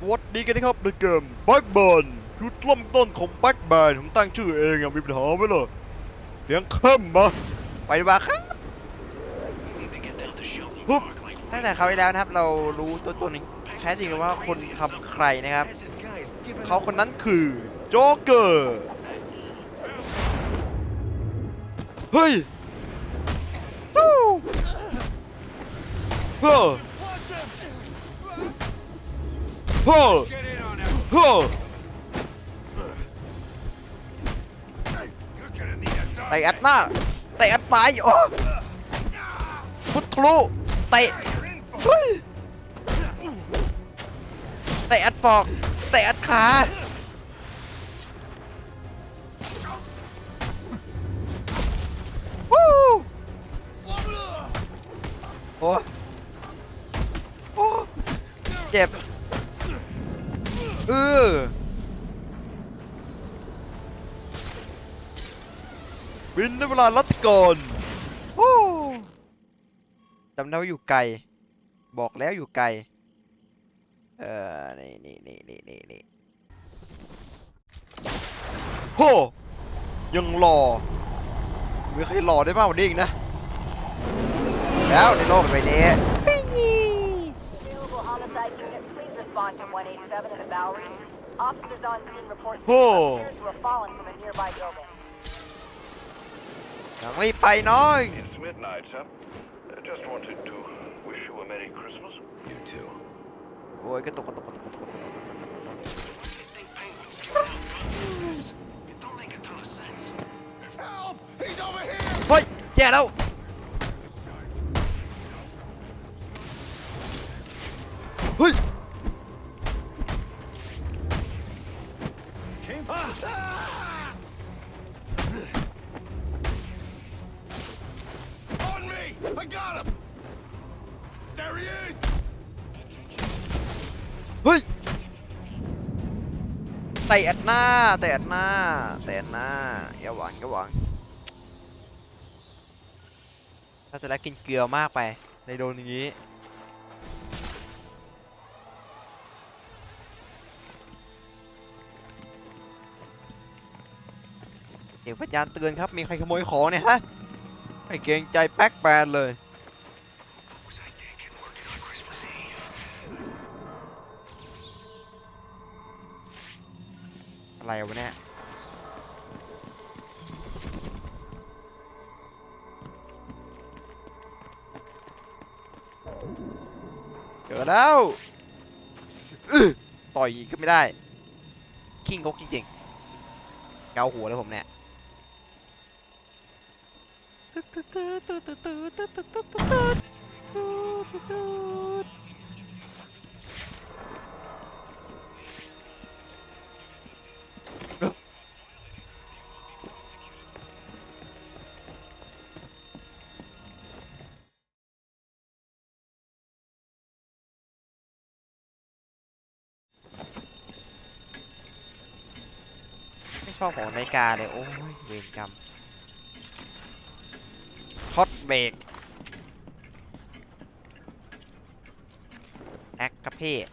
สวัสดีกันนะครับในเกมแบ็กเบิร์นจุดเริ่มต้นของแบ็กเบิร์นผมตั้งชื่อเองอะมีปัญหาไหมล่ะเสียงเข้มมาไปดีกว่าครับฮึบตั้งแต่คราวที่แล้วนะครับ เรารู้ตัวตนแท้จริงแล้วว่าคนทำใครนะครับ เขาคนนั้นคือโจ๊กเกอร์เฮ้ยฮู้ เฮ้อเฮ้อเฮ้อเตะอัดหน้าเตะอัด เออบินในเวลารัตก่อนโอ้จำได้ว่าอยู่ไกล บอกแล้วอยู่ไกล เออ นี่นี่นี่นี่นี่นี่โห ยังหล่อไม่เคยหล่อได้มากกว่านี้อีกนะ แล้วในโลกใบนี้ please respond to 187 in the Bowery. Officers on scene report Oh. appears to have fallen from a nearby building. ยังรีบไปน้อย It's midnight, sir. I just wanted to wish you a Merry Christmas. You too. โอ้ยกระตุกกระตุกกระตุกกระตุกกระตุก Help! He's over here! เฮ้ยแย่แล้ว เฮ้ย On me! I got him! There he is! เฮ้ยเตะหน้าเตะหน้าเตะหน้าอย่าหวังอย่าหวังถ้าจะแล้วกินเกลือมากไปในโดนอย่างนี้ สียงสัญญาณเตือนครับ มีใครขโมยของเนี่ยฮะไม่เกรงใจแป๊กแบนเลย อะไรวะเนี่ยเจอแล้วต่อยกก็ไม่ได้ คิงกกจริงๆ เกาหัวเลยผมเนี่ย ไม่ชอบของนาฬิกาเลย โอ้ย เวรกรรม ฮอตเบรกแอคกระเพา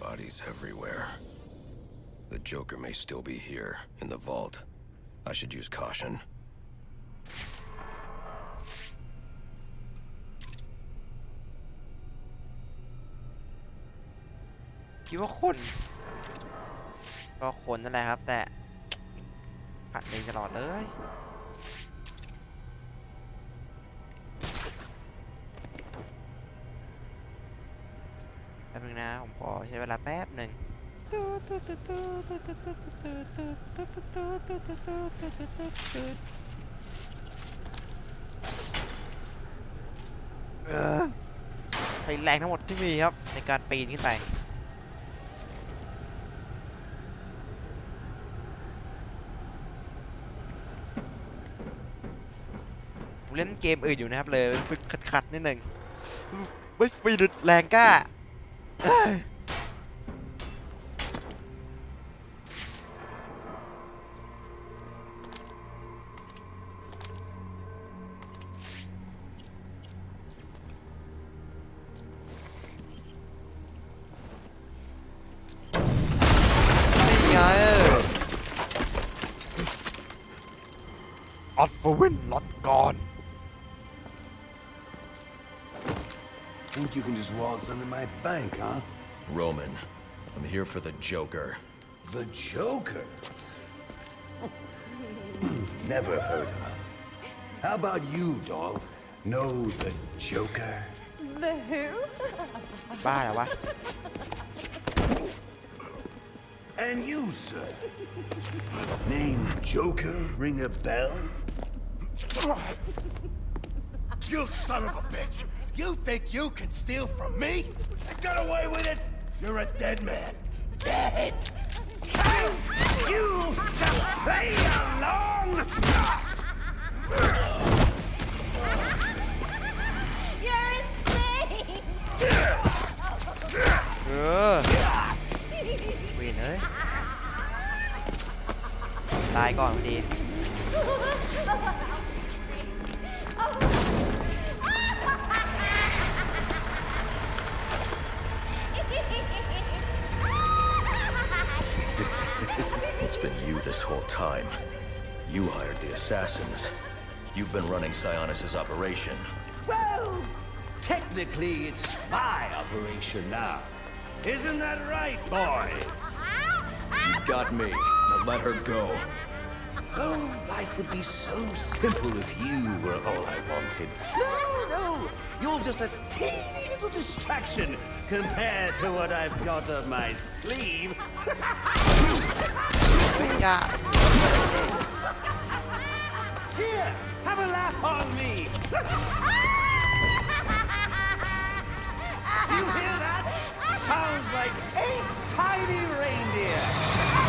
Bodies everywhere. The Joker may still be here, in the vault. I should use caution. คิดว่าคน ก็คนนั่นแหละครับ แต่ผัดเองตลอดเลยแป๊บนึงนะ ผมขอใช้เวลาแป๊บหนึ่งใช้แรงทั้งหมดที่มีครับ ในการปีนขึ้นไป เล่นเกมอื่นอยู่นะครับเลยฝึกขัดๆนิดหนึ่งไม่ฟีดแรงกล้า Under in my bank, huh? Roman, I'm here for the Joker. The Joker? Never heard of him. How about you, doll? Know the Joker? The who? Bye, bye. And you, sir? Name Joker ring a bell? you son of a bitch! You think you can steal from me? I got away with it! You're a dead man. Dead! Count you to play along! You're insane! Ừ. this whole time. You hired the assassins. You've been running Sionis' operation. Well, technically it's my operation now. Isn't that right, boys? You got me. Now let her go. Oh, life would be so simple if you were all I wanted. No, no, you're just a teeny little distraction compared to what I've got up my sleeve. oh my God. Here, have a laugh on me. you hear that? Sounds like eight tiny reindeer.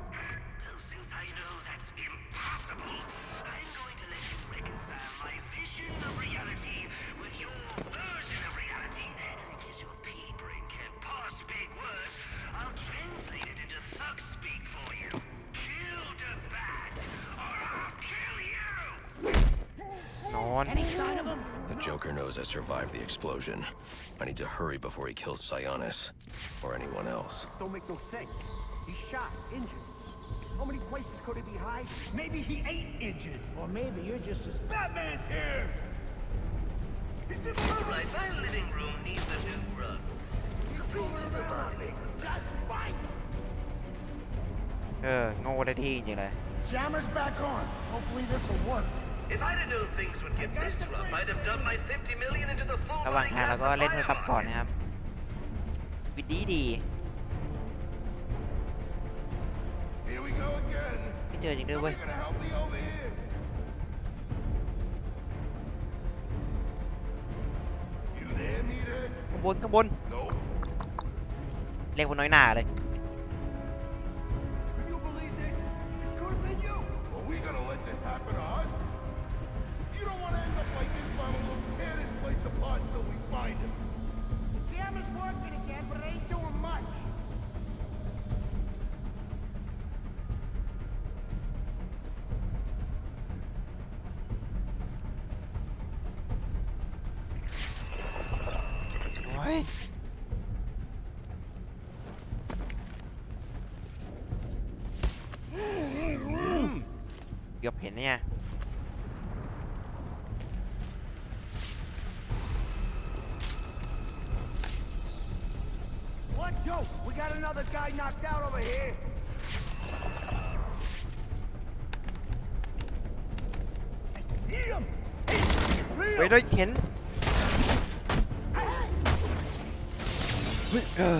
Any sign of him? The Joker knows I survived the explosion. I need to hurry before he kills Sionis. Or anyone else. Don't make no sense. He's shot, injured. How many places could he be hiding? Maybe he ain't injured. Or maybe you're just as... Batman's here! Alright, my living room needs a new rug. Uh, no, what did he, you know? Jammer's back on. Hopefully this will work. If I'd have known things would get this rough, I'd have dumped my 50 million into the full ระหว่าง running ทางเราก็ National เล่นโทรศัพท์ก่อน Fire นะครับวิดีดี Here we go again. ไม่เจอจริงด้วยเว้ย You're gonna help me over here. You there, Nita? ข้างบนข้างบน No. เรียกบนน้อยหนาเลย Can you believe this? It could have been you. Are we gonna let this happen to until we find him. The jam is working again, but it ain't doing much. What? guy knocked out over here. I see him. He's เฮ้ย real. ได้เห็นเออ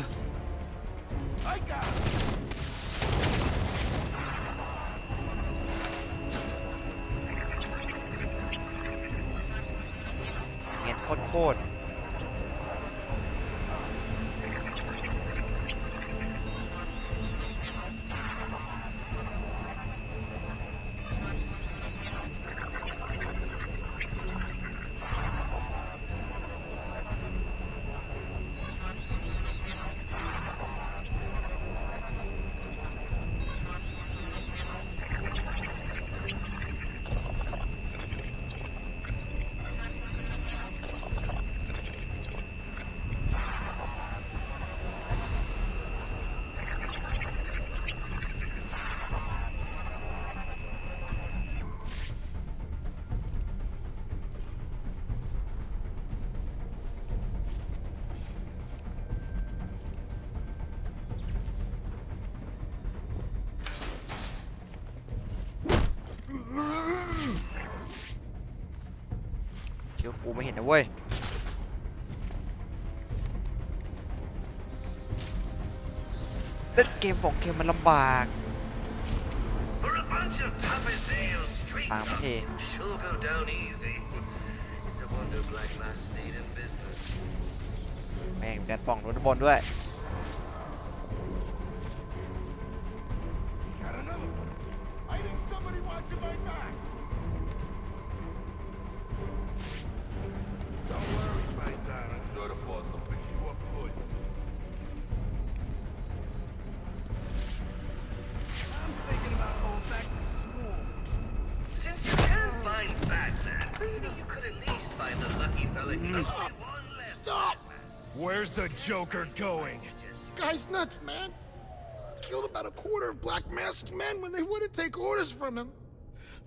ไม่เห็นนะเว้ยเล่นเกมของเกมมันลำบากตามเทแม่งแดดป่องโดนบอลด้วย Where's the Joker going? Guy's nuts, man. Killed about a quarter of Black Masked men when they wouldn't take orders from him.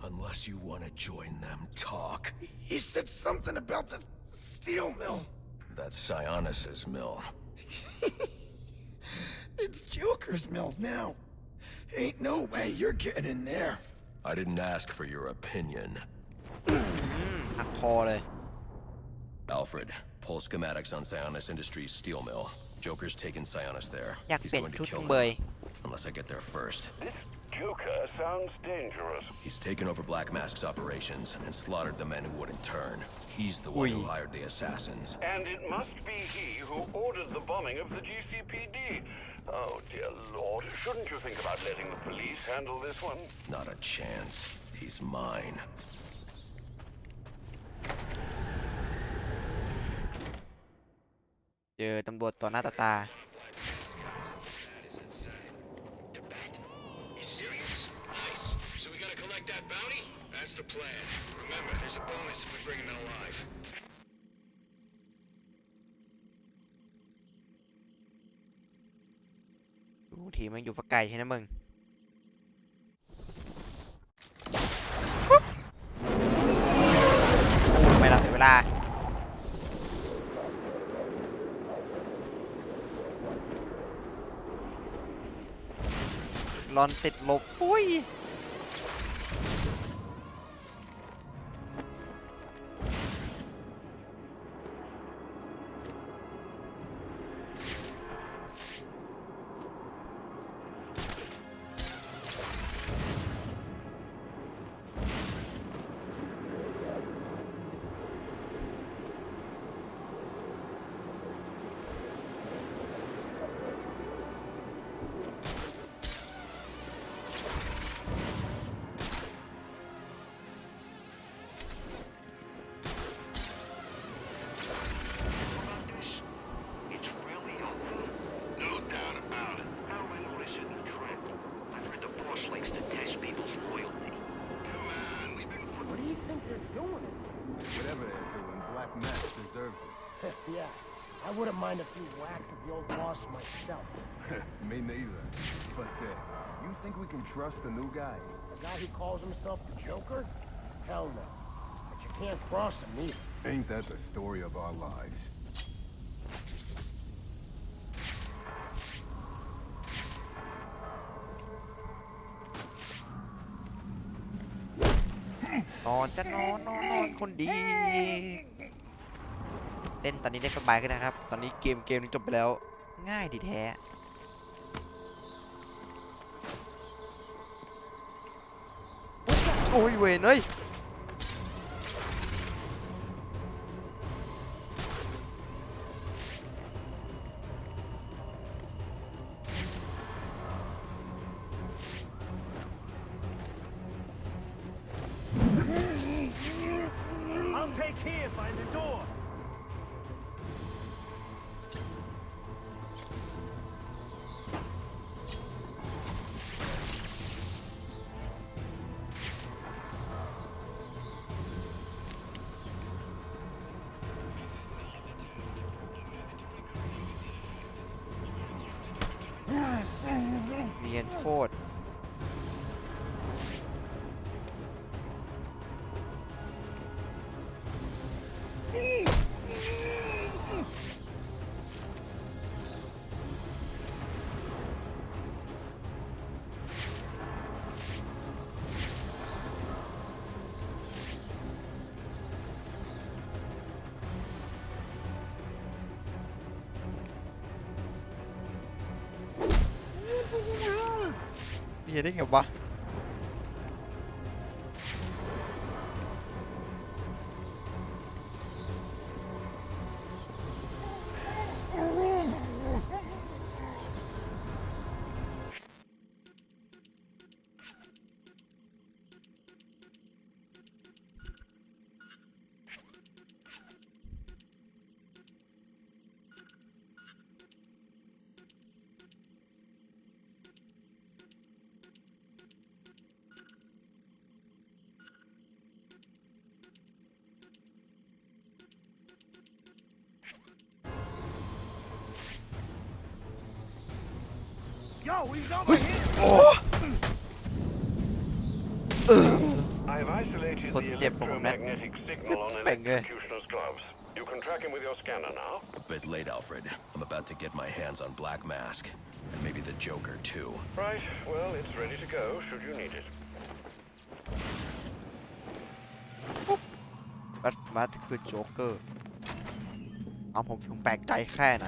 Unless you want to join them, talk. He said something about the steel mill. That's Sionis's mill. it's Joker's mill now. Ain't no way you're getting in there. I didn't ask for your opinion. I called it, Alfred, Pull schematics on Sionis Industries steel mill. Joker's taken Sionis there. He's going to kill me. Unless I get there first. This Joker sounds dangerous. He's taken over Black Mask's operations and slaughtered the men who wouldn't turn. He's the one who hired the assassins. And it must be he who ordered the bombing of the GCPD. Oh, dear lord. Shouldn't you think about letting the police handle this one? Not a chance. He's mine. เจอตำรวจต่อหน้าต่อตา ดูทีมันอยู่ฝักไก่ใช่ไหมมึงไม่รับเวลา รอนติดลบอุ้ย yeah, I wouldn't mind a few whacks of the old boss myself. Me neither. But uh, you think we can trust the new guy? The guy who calls himself the Joker? Hell no. But you can't cross him either. Ain't that the story of our lives? นอนจะนอนนอนนอนคนดี เล่นตอนนี้ได้สบายขึ้นนะครับ ตอนนี้เกมเกมนี้จบไปแล้ว ง่ายดีแท้โอ้ยเวนเอ้ย โคตร ฮียได้ไงวะ Yo, he's over here! โอ้เออ I've isolated Put the tip from that. electromagnetic signal on an Bang, eh. executioner's gloves. You can track him with your scanner now. A bit late, Alfred. I'm about to get my hands on Black Mask. And maybe the Joker, too. Right, well, it's ready to go, should you need it. แบทแมนคือโจ๊กเกอร์เอาผมถึงแปลกใจแค่ไหน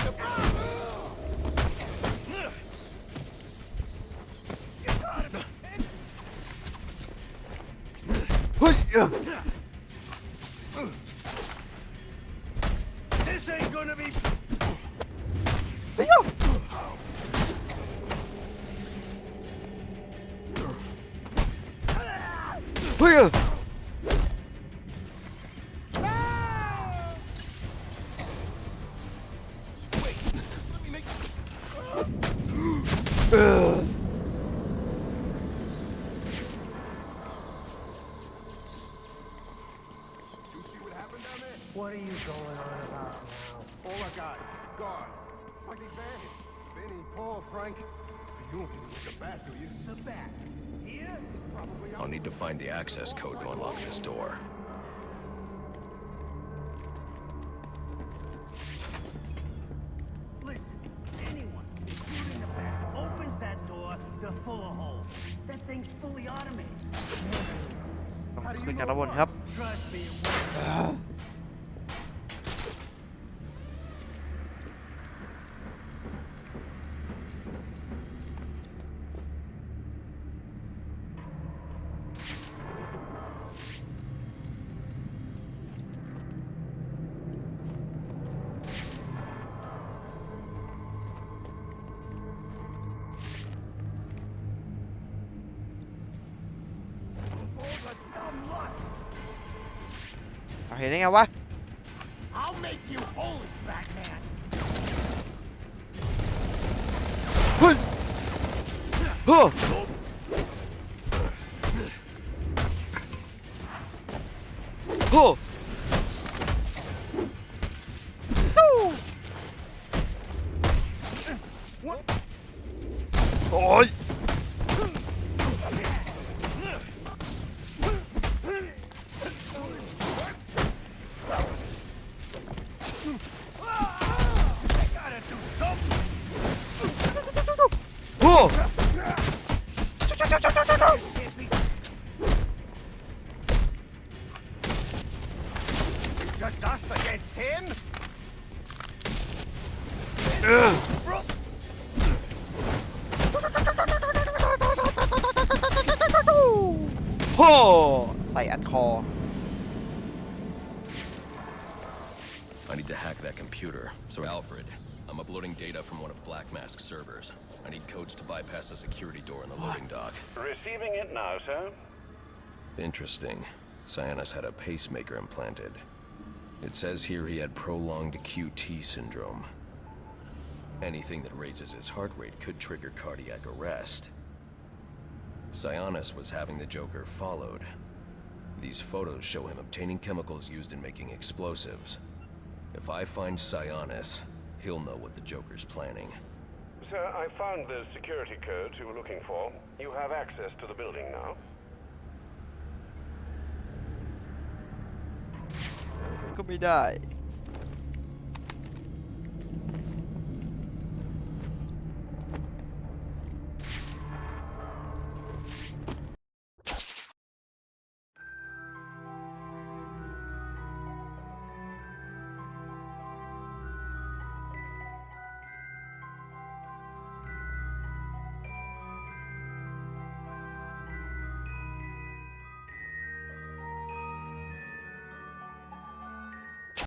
What are you going on about now? All I got is gone. Like they vanished. Benny, Paul, Frank. You don't think back, do you? The back. Here? Probably I'll need to find the access code to unlock this door. จากด้านบนครับ เอาเห็นได้ไงวะ I'll make you holy, Batman. เฮ้ยเฮ้อเฮ้ I need to hack that computer. So Alfred, I'm uploading data from one of Black Mask's servers. I need codes to bypass the security door in the loading dock. Receiving it now, sir. Interesting. Cyanus had a pacemaker implanted. It says here he had prolonged QT syndrome. Anything that raises his heart rate could trigger cardiac arrest. Sionis was having the Joker followed. These photos show him obtaining chemicals used in making explosives. If I find Sionis, he'll know what the Joker's planning. Sir, I found the security codes you were looking for. You have access to the building now. Look die.